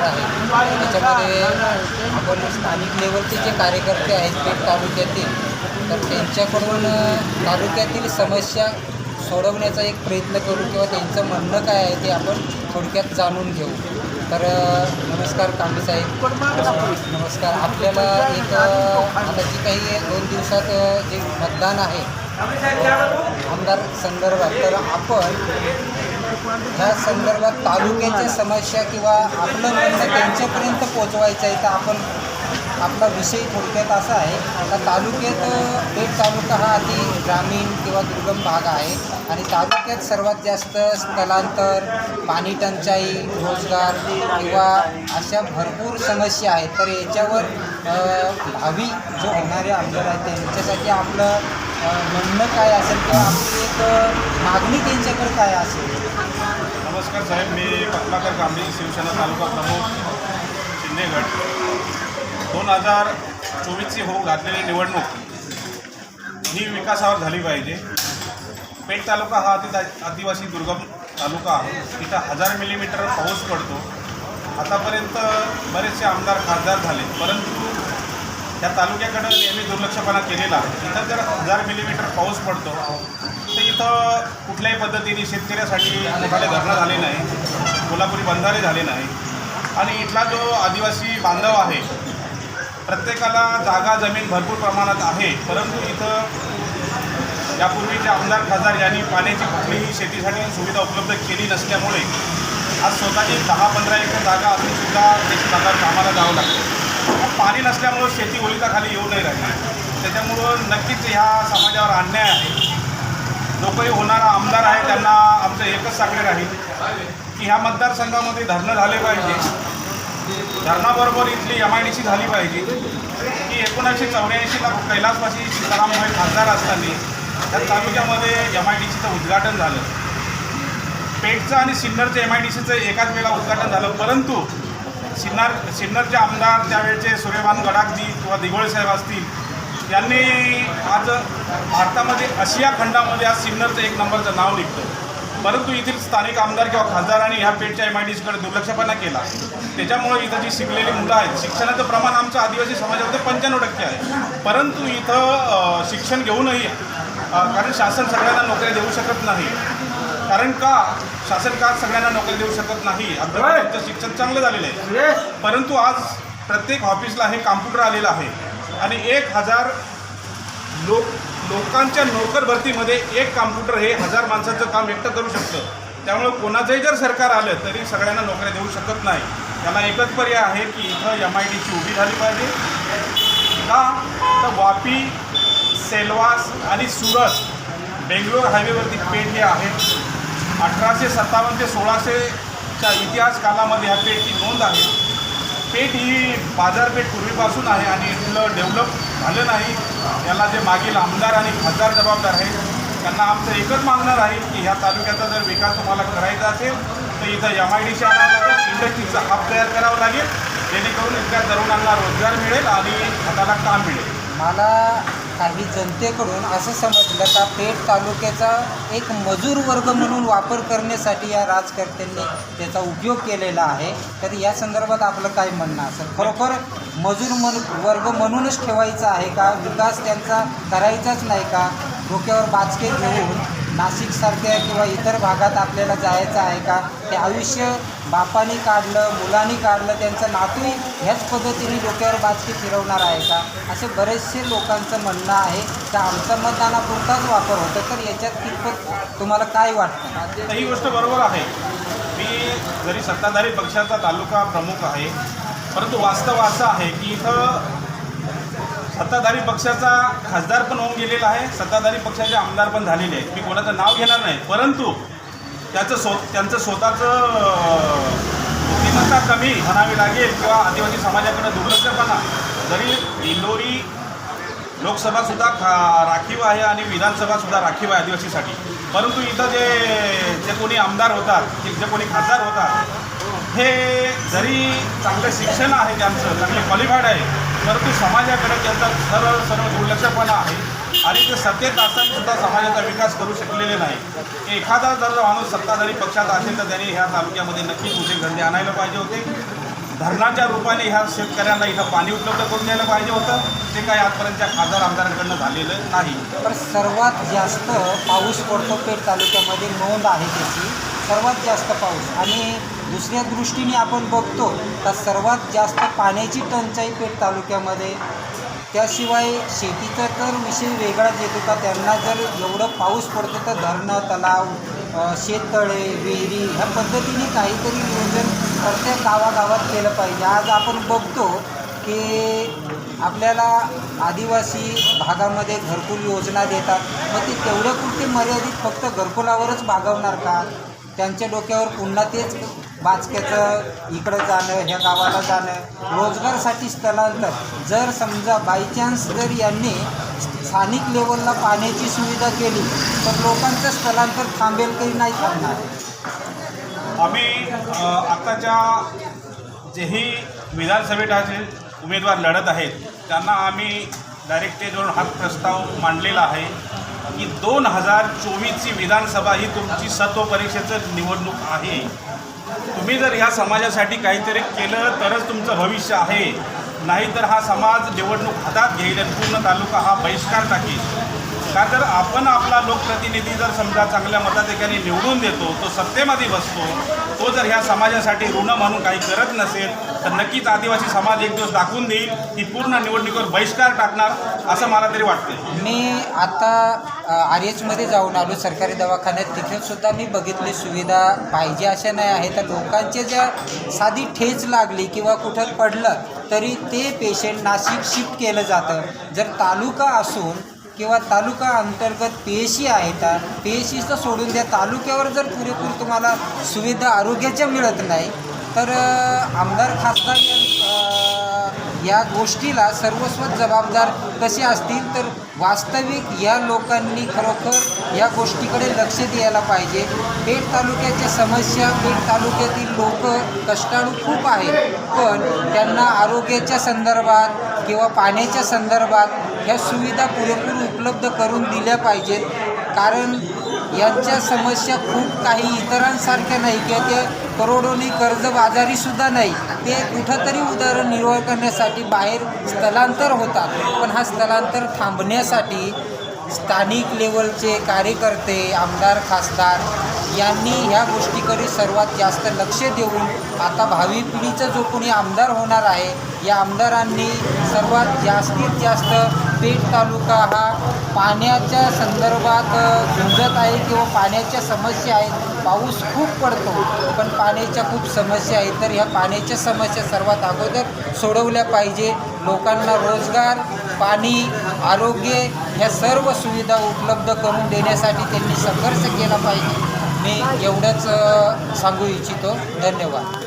येणार आहे. त्याच्यामध्ये आपण स्थानिक लेवलचे जे कार्यकर्ते आहेत पेठ तालुक्यातील तर त्यांच्याकडून तालुक्यातील समस्या सोडवण्याचा एक प्रयत्न करू किंवा त्यांचं म्हणणं काय आहे ते आपण थोडक्यात जाणून घेऊ. तर नमस्कार कांबळे साहेब. नमस्कार. आपल्याला एक आता जी काही दोन दिवसात जे मतदान आहे आमदार संदर्भात तर आपण ह्या संदर्भात तालुक्याच्या समस्या किंवा आपलं म्हणणं त्यांच्यापर्यंत पोचवायचं आहे तर आपण आपला विषय थोडक्यात असा आहे. का तालुक्यात पेठ तालुका हा अति ग्रामीण किंवा दुर्गम भाग आहे आणि तालुक्यात सर्वात जास्त स्थलांतर पाणी टंचाई रोजगार किंवा अशा भरपूर समस्या आहेत. तर याच्यावर भावी जो होणारे आमदार आहेत त्यांच्यासाठी आपलं म्हणणं काय असेल किंवा आपली एक मागणी त्यांच्याकडे काय असेल? नमस्कार साहेब मी पद्माकर कांबळे शिवसेना तालुका प्रमुख शिंदेगड दोन हजार चोवीसची होऊ घातलेली निवडणूक ही विकासावर झाली पाहिजे. पेठ तालुका हा अति आदिवासी दुर्गम तालुका आहे. तिथं हजार मिलीमीटर पाऊस पडतो. आतापर्यंत बरेचसे आमदार खासदार झाले परंतु त्या तालुक्याकडं नेहमी दुर्लक्षपणा केलेला इथं जर हजार मिलीमीटर पाऊस पडतो तर इथं कुठल्याही पद्धतीने शेतकऱ्यासाठी मोठाले धरणं झाले नाही कोल्हापुरी बंधारे झाले नाही. आणि इथला जो आदिवासी बांधव आहे प्रत्येकाला जागा जमीन भरपूर प्रमाणात आहे परंतु इथं यापूर्वीचे आमदार खासदार यांनी पाण्याची कुठलीही शेतीसाठी सुविधा उपलब्ध केली नसल्यामुळे आज स्वतःची दहा पंधरा एकर जागा असूनसुद्धा त्याची जागा कामाला जावं लागतं. पाणी नसल्यामुळं शेती ओलिताखाली येऊ नाही राहिली. त्याच्यामुळं नक्कीच ह्या समाजावर अन्याय आहे. जो काही होणारा आमदार आहे त्यांना आमचं एकच सांगणे राहील की ह्या मतदारसंघामध्ये धरणं झाले पाहिजे. धरणाबरोबर इथली एम आय डी सी झाली पाहिजे. की एकोणीसशे चौऱ्याऐंशीला कैलासवासी सीताराम मोहे खासदार असताना त्या तालुक्यामध्ये एम आय डी सीचं उद्घाटन झालं. पेठचं आणि सिन्नरचं एम आय डी सीचं एकाच वेळेला उद्घाटन झालं. परंतु सिन्नर सिन्नरचे आमदार त्यावेळेचे सूर्यभान गडाखजी किंवा दिघोळे साहेब असतील यांनी आज भारतामध्ये आशिया खंडामध्ये आज सिन्नरचं एक नंबरचं नाव निघतं परंतु येथील स्थानिक आमदार किंवा खासदारांनी ह्या पेठच्या एम आय डी सीकडे दुर्लक्षपणा केला. त्याच्यामुळे इथं जी शिकलेली मुलं आहेत शिक्षणाचं प्रमाण आमच्या आदिवासी समाजामध्ये पंच्याण्णव टक्के आहे. परंतु इथं शिक्षण घेऊनही कारण शासन सगळ्यांना नोकऱ्या देऊ शकत नाही. कारण का शासन का सगळ्यांना नोकरी देऊ शकत नाही? अभ्यासाचं शिक्षण चांगलं झालेलं आहे. परंतु आज प्रत्येक ऑफिसला हे कॉम्प्युटर आलेलं आहे. आणि एक हजार लोक लोकांच्या नोकर भरतीमध्ये एक कॉम्प्युटर हे हजार माणसाचं काम एकटं करू शकतं. त्यामुळे कोणाचंही जर सरकार आलं तरी सगळ्यांना नोकऱ्या देऊ शकत नाही. त्याला एकच पर्याय आहे की इथं एम आय टीची उभी झाली पाहिजे. का? तर वापी सेलवास आणि सुरत बेंगलोर हायवेवरती पेठ हे आहेत. अठराशे सत्तावन्न ते सोळाशेच्या इतिहास कालामध्ये ह्या पेठची नोंद आहे. पेठ ही बाजारपेठ पूर्वीपासून आहे आणि इथलं डेव्हलप झालं नाही. याला जे मागील आमदार आणि खासदार जबाबदार आहेत त्यांना आमचं एकच मागणं राहील की ह्या तालुक्याचा जर विकास तुम्हाला करायचा असेल तर इथं एम आय डी सी आणावं लागेल इंडस्ट्रीचा हब तयार करावा लागेल. जेणेकरून इथल्या तरुणांना रोजगार मिळेल आणि हाताला काम मिळेल. मला काही जनतेकडून असं समजलं का पेठ तालुक्याचा एक मजूर वर्ग म्हणून वापर करण्यासाठी या राजकर्त्यांनी त्याचा उपयोग केलेला आहे. तर या संदर्भात आपलं काय म्हणणं असेल? खरोखर मजूर मन वर्ग म्हणूनच ठेवायचा आहे का? विकास त्यांचा करायचाच नाही का? डोक्यावर बाचके घेऊन नाशिकसारख्या किंवा इतर भागात आपल्याला जायचं आहे का? ते आयुष्य बापाने काढलं मुलांनी काढलं त्यांचं नातूही ह्याच पद्धतीने डोक्यावर बाजकी फिरवणार आहे का? असे बरेचसे लोकांचं म्हणणं आहे. की आमचा मतदानापुरताच वापर होतो. तर याच्यात कितपत तुम्हाला काय वाटतं? ही गोष्ट बरोबर आहे. मी जरी सत्ताधारी पक्षाचा तालुका प्रमुख आहे परंतु वास्तव असं आहे की इथं सत्ताधारी पक्षाचा खासदार पण होऊन गेलेला आहे. सत्ताधारी पक्षाचे आमदार पण झालेले आहेत. मी कोणाचं नाव घेणार नाही परंतु त्याचं स्व त्यांचं स्वतःचं बुद्धिमत्ता कमी म्हणावी लागेल किंवा आदिवासी समाजाकडे दुर्लक्षपणा. जरी इंदोरी लोकसभासुद्धा खा राखीव आहे आणि विधानसभासुद्धा राखीव आहे आदिवासीसाठी. परंतु इथं जे जे कोणी आमदार होतात जे जे कोणी खासदार होतात हे जरी चांगलं शिक्षण आहे त्यांचं चांगले क्वालिफाईड आहे परंतु समाजाकडे त्यांचा सरळ सर्व दुर्लक्षपणा आहे आणि ते सत्तेत असताना सुद्धा समाजाचा विकास करू शकलेले नाही. एखादा जर माणूस सत्ताधारी पक्षात असेल तर त्यांनी ह्या तालुक्यामध्ये नक्कीच घडले आणायला पाहिजे होते. धरणाच्या रूपाने ह्या शेतकऱ्यांना इथं पाणी उपलब्ध करून द्यायला पाहिजे होतं. ते काही आजपर्यंतच्या खासदार आमदारांकडनं झालेलं नाही. तर सर्वात जास्त पाऊस पडतो पेठ तालुक्यामध्ये नोंद आहे त्याची. सर्वात जास्त पाऊस. आणि दुसऱ्या दृष्टीने आपण बघतो तर सर्वात जास्त पाण्याची टंचाई पेठ तालुक्यामध्ये. त्याशिवाय शेतीचा तर विषय वेगळाच येतो का? त्यांना जर एवढं पाऊस पडतो तर धरणं तलाव शेततळे विहिरी ह्या पद्धतीने काहीतरी नियोजन प्रत्येक गावागावात केलं पाहिजे. आज आपण बघतो की आपल्याला आदिवासी भागामध्ये घरकुल योजना देतात. मग ते तेवढ्या पुरते मर्यादित फक्त घरकुलावरच भागवणार का? त्यांच्या डोक्यावर पुन्हा तेच बाचक्याचं इकडं जाणं ह्या गावाला जाणं रोजगारसाठी स्थलांतर. जर समजा बायचान्स जर यांनी स्थानिक लेवलला पाण्याची सुविधा केली तर लोकांचं स्थलांतर थांबेल काही नाही थांबणार. आम्ही आत्ताच्या जेही विधानसभेचे उमेदवार लढत आहेत त्यांना आम्ही डायरेक्ट स्टेजवरून हा प्रस्ताव मांडलेला आहे की दोन हजार चोवीसची विधानसभा ही तुमची सत्व परीक्षेचं निवडणूक आहे. तुम्ही जर ह्या समाजासाठी काहीतरी केलं तरच तुमचं भविष्य आहे. नाहीतर हा समाज निवडणूक हातात घेईल आणि पूर्ण तालुका हा बहिष्कार टाकेल. का तर आपण आपला लोकप्रतिनिधी जर समजा चांगल्या मताधिकाने निवडून देतो तो सत्तेमध्ये बसतो तो जर ह्या समाजासाठी ऋण म्हणून काही करत नसेल तर नक्कीच आदिवासी समाज एक दिवस दाखवून देईल की पूर्ण निवडणुकीवर बहिष्कार टाकणार असं मला तरी वाटतं मी आता आर एचमध्ये जाऊन आलो सरकारी दवाखान्यात तिथे सुद्धा मी बघितली सुविधा पाहिजे अशा नाही आहे तर लोकांच्या ज्या साधी ठेच लागली किंवा कुठं पडलं तरी ते पेशंट नाशिक शिफ्ट केलं जातं. जर तालुका असून किंवा तालुका अंतर्गत पी एस सी आहे तर पी एस सीचं सोडून द्या तालुक्यावर जर पुरेपूर तुम्हाला सुविधा आरोग्याच्या मिळत नाही तर आमदार खासदार या- या गोष्टीला सर्वस्व जबाबदार कसे असतील तर वास्तविक या लोकांनी खरोखर या गोष्टीकडे लक्ष द्यायला पाहिजे. पेठ तालुक्याच्या समस्या पेठ तालुक्यातील लोक कष्टाळू खूप आहेत पण त्यांना आरोग्याच्या संदर्भात किंवा पाण्याच्या संदर्भात ह्या सुविधा पुरेपूर उपलब्ध करून दिल्या पाहिजेत. कारण यांच्या समस्या खूप काही इतरांसारख्या नाही किंवा ते करोडोनी कर्जबाजारीसुद्धा नाही. ते कुठंतरी उदरनिर्वाह करण्यासाठी बाहेर स्थलांतर होतात. पण हा स्थलांतर थांबण्यासाठी स्थानिक लेवलचे कार्यकर्ते आमदार खासदार यांनी ह्या गोष्टीकडे सर्वात जास्त लक्ष देऊन आता भावी पिढीचा जो कोणी आमदार होणार आहे या आमदारांनी सर्वात जास्तीत जास्त पेठ तालुका हा पाण्याच्या संदर्भात झुंजत आहे किंवा पाण्याच्या समस्या आहेत पाऊस खूप पडतो पण पाण्याच्या खूप समस्या आहेत. तर ह्या पाण्याच्या समस्या सर्वात अगोदर सोडवल्या पाहिजे. लोकांना रोजगार पाणी आरोग्य ह्या सर्व सुविधा उपलब्ध करून देण्यासाठी त्यांनी संघर्ष केला पाहिजे. मी एवढंच सांगू इच्छितो. धन्यवाद.